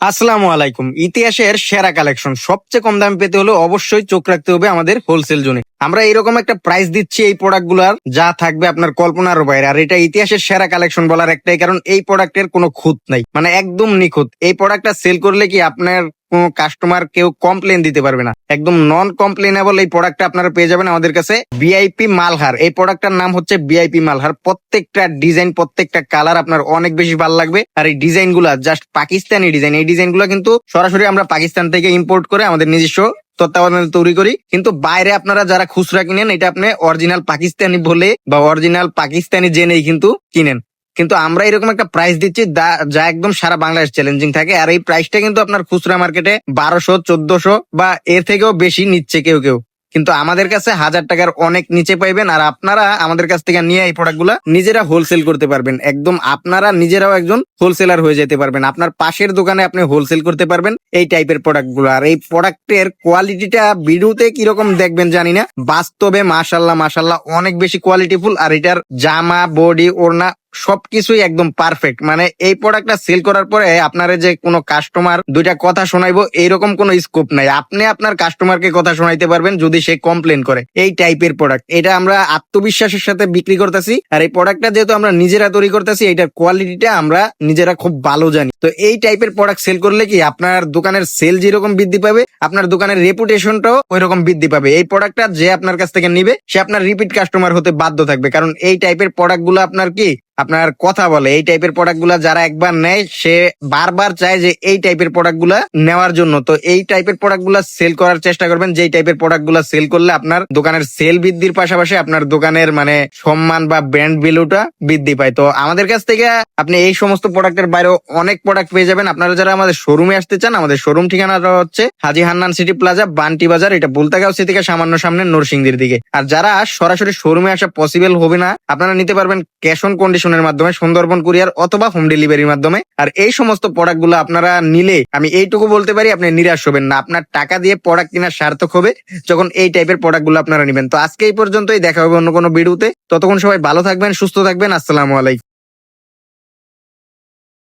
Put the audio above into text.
আসসালামু আলাইকুম। ইতিহাসের সেরা কালেকশন। সবচেয়ে কম দামে পেতে হলে অবশ্যই চোখ রাখতে হবে আমাদের হোলসেল জোনে। আমরা এরকম একটা প্রাইস দিচ্ছি এই প্রোডাক্টগুলার যা থাকবে আপনার কল্পনার বাইরে। আর এটা ইতিহাসের সেরা কালেকশন বলার একটাই কারণ, এই প্রোডাক্টের কোনো খুঁত নাই। মানে একদম নিখুঁত। এই প্রোডাক্টটা সেল করলে কি আপনার কোনো কাস্টমার কেউ কমপ্লেন দিতে পারবে না। একদম নন কমপ্লেনেবল এই প্রোডাক্টটা আপনারা পেয়ে যাবেন আমাদের কাছে ভিআইপি মালহার। এই প্রোডাক্টটার নাম হচ্ছে ভিআইপি মালহার। প্রত্যেকটা ডিজাইন প্রত্যেকটা কালার আপনার অনেক বেশি ভালো লাগবে। আর এই ডিজাইনগুলা জাস্ট পাকিস্তানি ডিজাইন এই ডিজাইনগুলো কিন্তু সরাসরি আমরা পাকিস্তান থেকে ইম্পোর্ট করে আমাদের নিজস্ব তত্ত্বাবধানে তৈরি করি। কিন্তু বাইরে আপনারা যারা খুচরা কিনেন, এটা আপনি অরিজিনাল পাকিস্তানি বলে বা অরিজিনাল পাকিস্তানি জেনেই কিন্তু কিনেন। কিন্তু আমরা এরকম একটা প্রাইস দিচ্ছি যা একদম সারা বাংলাদেশ চ্যালেঞ্জিং থাকে। আর এই প্রাইসটা কিন্তু আপনার খুচরা মার্কেটে বারোশো, চোদ্দশো বা এর থেকেও বেশি নিচ্ছে কেউ কেউ। কিন্তু আমাদের কাছে হাজার টাকার অনেক নিচে পাইবেন আর আপনারা আমাদের কাছ থেকে নিয়ে এই প্রোডাক্টগুলো নিজেরা হোলসেল করতে পারবেন। একদম আপনারা নিজেরাও একজন হোলসেলার হয়ে যেতে পারবেন। আপনার পাশের দোকানে আপনি হোলসেল করতে পারবেন এই টাইপের প্রোডাক্টগুলো আর এই প্রোডাক্টের কোয়ালিটিটা ভিডিওতে কীরকম দেখবেন জানি না। বাস্তবে মাশাল্লাহ মাশাল্লাহ অনেক বেশি কোয়ালিটিফুল আর এটার জামা বডি ওড়না সবকিছুই একদম পারফেক্ট মানে এই প্রোডাক্টটা সেল করার পরে আপনার যে কোনো কাস্টমার দুইটা কথা শোনাইবো, এইরকম কোনো স্কোপ নাই। আপনি আপনার কাস্টমারকে কথা শোনাইতে পারবেন যদি সে কমপ্লেন করে। এই টাইপের প্রোডাক্ট এটা আমরা আত্মবিশ্বাসের সাথে বিক্রি করতেছি। আর এই প্রোডাক্টটা যেহেতু আমরা নিজেরা তৈরি করতেছি, এটার কোয়ালিটিটা আমরা নিজেরা খুব ভালো জানি। তো এই টাইপের প্রোডাক্ট সেল করলে কি আপনার দোকানের সেল যেরকম বৃদ্ধি পাবে, আপনার দোকানের রেপুটেশনটাও ওই রকম বৃদ্ধি পাবে। এই প্রোডাক্টটা যে আপনার কাছ থেকে নিবে, সে আপনার রিপিট কাস্টমার হতে বাধ্য থাকবে। কারণ এই টাইপের প্রোডাক্টগুলো আপনার কি আপনার কথা বলে, এই টাইপের প্রোডাক্টগুলা যারা একবার নেয়, সে বারবার চায় যে এই টাইপের প্রোডাক্টগুলা নেওয়ার জন্য। তো এই টাইপের প্রোডাক্টগুলা সেল করার চেষ্টা করবেন। যেই টাইপের প্রোডাক্টগুলা সেল করলে আপনার দোকানের সেল বৃদ্ধির পাশাপাশি আপনার দোকানের মানে সম্মান বা ব্র্যান্ড ভ্যালুটা বৃদ্ধি পায়। তো আমাদের কাছ থেকে আপনি এই সমস্ত প্রোডাক্টের বাইরেও অনেক প্রোডাক্ট পেয়ে যাবেন। আপনারা যারা আমাদের শোরুমে আসতে চান, আমাদের শোরুম ঠিকানাটা হচ্ছে হাজি হান্নান সিটি প্লাজা, বান্টি বাজার। এটা বুলতাগাঁও থেকে সামান্য সামনে নরসিংদীর দিকে। আর যারা সরাসরি শোরুমে আসা পসিবল হবে না, আপনারা নিতে পারবেন ক্যাশ অন কন্ডিশনের মাধ্যমে সুন্দরবন কুরিয়ার অথবা হোম ডেলিভারির মাধ্যমে। আর এই সমস্ত প্রোডাক্টগুলো আপনারা নিলে, আমি এইটুকু বলতে পারি, আপনি নিরাশ হবেন না। আপনার টাকা দিয়ে প্রোডাক্ট কেনার সার্থক হবে যখন এই টাইপের প্রোডাক্টগুলো আপনারা নেবেন। তো আজকে এই পর্যন্তই, দেখা হবে অন্য কোনো ভিডিওতে। ততক্ষণ সবাই ভালো থাকবেন, সুস্থ থাকবেন, আসসালামু আলাইকুম।